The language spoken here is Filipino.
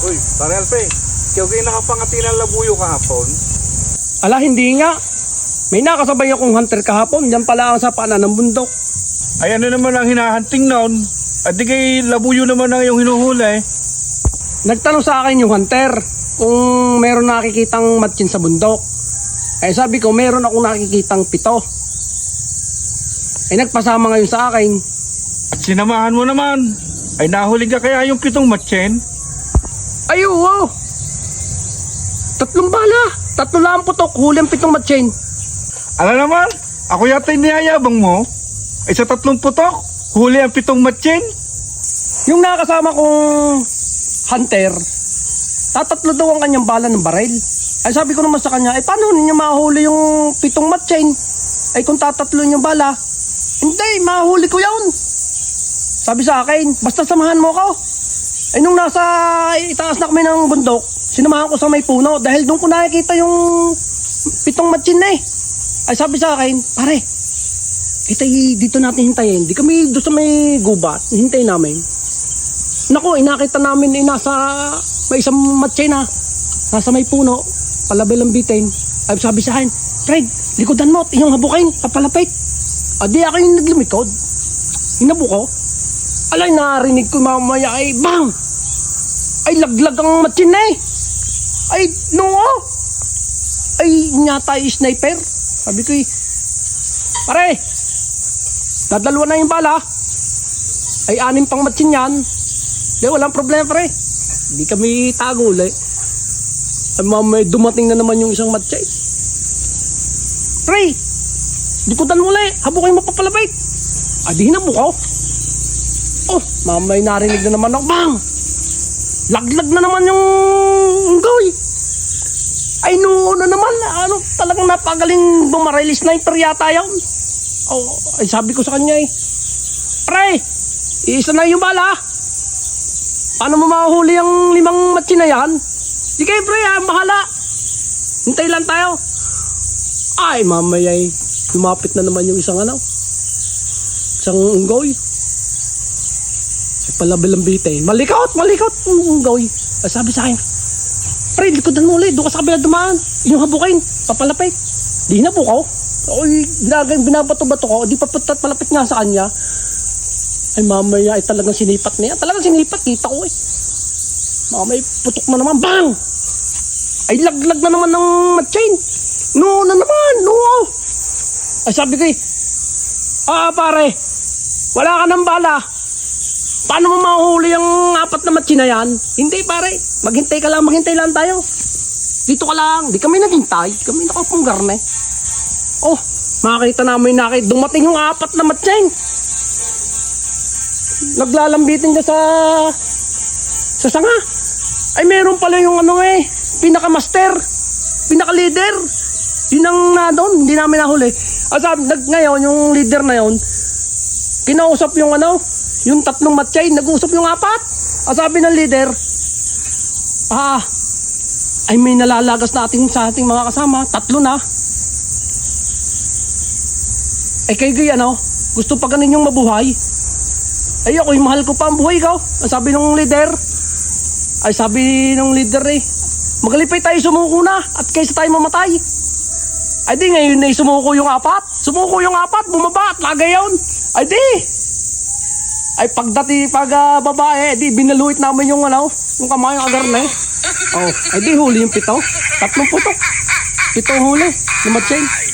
Uy, pare Alpe, ikaw kayo nakapangati ng labuyo kahapon. Ala, hindi nga. May nakasabay akong hunter kahapon. Yan pala ang sa paanan ng bundok. Ay ano naman ang hinahanting noon? At di kay labuyo naman ang iyong hinuhuli. Nagtanong sa akin yung hunter kung meron nakikitang matchin sa bundok. Eh sabi ko, meron akong nakikitang pito. Eh nagpasama ngayon sa akin. At sinamahan mo naman. Ay nahuli ka kaya yung pitong matchen? Ay, oo. Tatlong bala. Tatlo lang ang putok. Huli ang pitong matchin. Ala naman, ako yata niyayabang mo. Ay sa tatlong putok, huli ang pitong matchen. Yung nakasama kong hunter, tatatlo daw ang kanyang bala ng baril. Ay sabi ko naman sa kanya, eh paano ninyo mahuli yung pitong matchain? Ay kung tatatlo yung bala, hindi, mahuli ko yun. Sabi sa akin, basta samahan mo ako. Ay nung nasa itaas na kami ng bundok, sinamahan ko sa may puno dahil doon ko nakikita yung pitong matchin na eh. Ay sabi sa akin, pare, kita dito natin hintayin. Di kami doon sa may gubat, hintayin namin. Naku, inakita namin eh, nasa may isang matchay na. Nasa may puno, palabay lang bitin. Ay sabi sa akin, Fred, likodan mo, inyong habukin, papalapit. Adi ako yung naglimikod. Inabu ko. Alay, narinig ko mamaya ay bang! Ay, laglag ang matchin na eh. Ay, noo! Ay, nyata sniper. Sabi ko eh, pare, dadalawa na yung bala. Ay, anim pang matchin yan. Di, walang problema pre. Hindi kami tagol eh. Ay, mamay dumating na naman yung isang matchay. Pre, di ko dan muli. Habukin mo papalapit. Ah, di na bukaw. Oh, mamay narinig na naman ako. Bang! Laglag na naman yung unggoy. Ay, no, na naman. Ano, talagang napagaling bumaril. Sniper yata yun. Oh, ay sabi ko sa kanya eh. Pre, isa na yung bala. Paano mo mahuhuli ang limang matsi na yan? Kayo pre, ah, bahala. Hintay lang tayo. Ay, mamaya eh. Lumapit na naman yung isang ano. Isang unggoy. Ay, palabil ang bitay. Malikot, malikot yung unggoy. Ay, sabi sa akin, Pre, likodan mo ulit. Doon ka sa kabila dumaan. Yung habukin. Papalapit. Di na po ko. Oy, ginagay, binabato-bato ko. Di pa pat- palapit nga sa kanya. Ay mamaya ay talagang sinipat niya. Talagang sinipat, kita ko eh. Mamaya putok na naman, bang! Ay laglag na naman ng matchain. No na naman, no! Ay sabi ko eh, ah pare, wala ka ng bala. Paano mo mahuhuli ang apat na matchin na yan? Hindi pare, maghintay ka lang, maghintay lang tayo. Dito ka lang, di kami naghintay, kami nakapunggar na eh. Oh, makita namin nakit, dumating yung apat na matchain naglalambitin ka sa sa sanga. Ay meron pala yung ano eh, pinaka-master, pinaka-leader. Yun ang na doon, hindi namin nahuli. At sabi, nag, ngayon, yung leader na yon kinausap yung ano, yung tatlong matchay, nag-usap yung apat. At sabi ng leader, ah, ay may nalalagas na ating, sa ating mga kasama, tatlo na. Eh kayo kayo ano, gusto pa ganin yung mabuhay? Ay ako, yung mahal ko pa ang buhay ko. Ang sabi ng leader. Ay sabi ng leader eh. Magalipay tayo sumuko na at kaysa tayo mamatay. Ay di ngayon na sumuko yung apat. Sumuko yung apat, bumaba at lagay yun. Ay di. Ay pagdati pag ah, babae, di binaluit namin yung ano, yung kamay yung agar na eh. Oh, ay di huli yung pito. Tatlong putok. Pito huli. Lumatsin.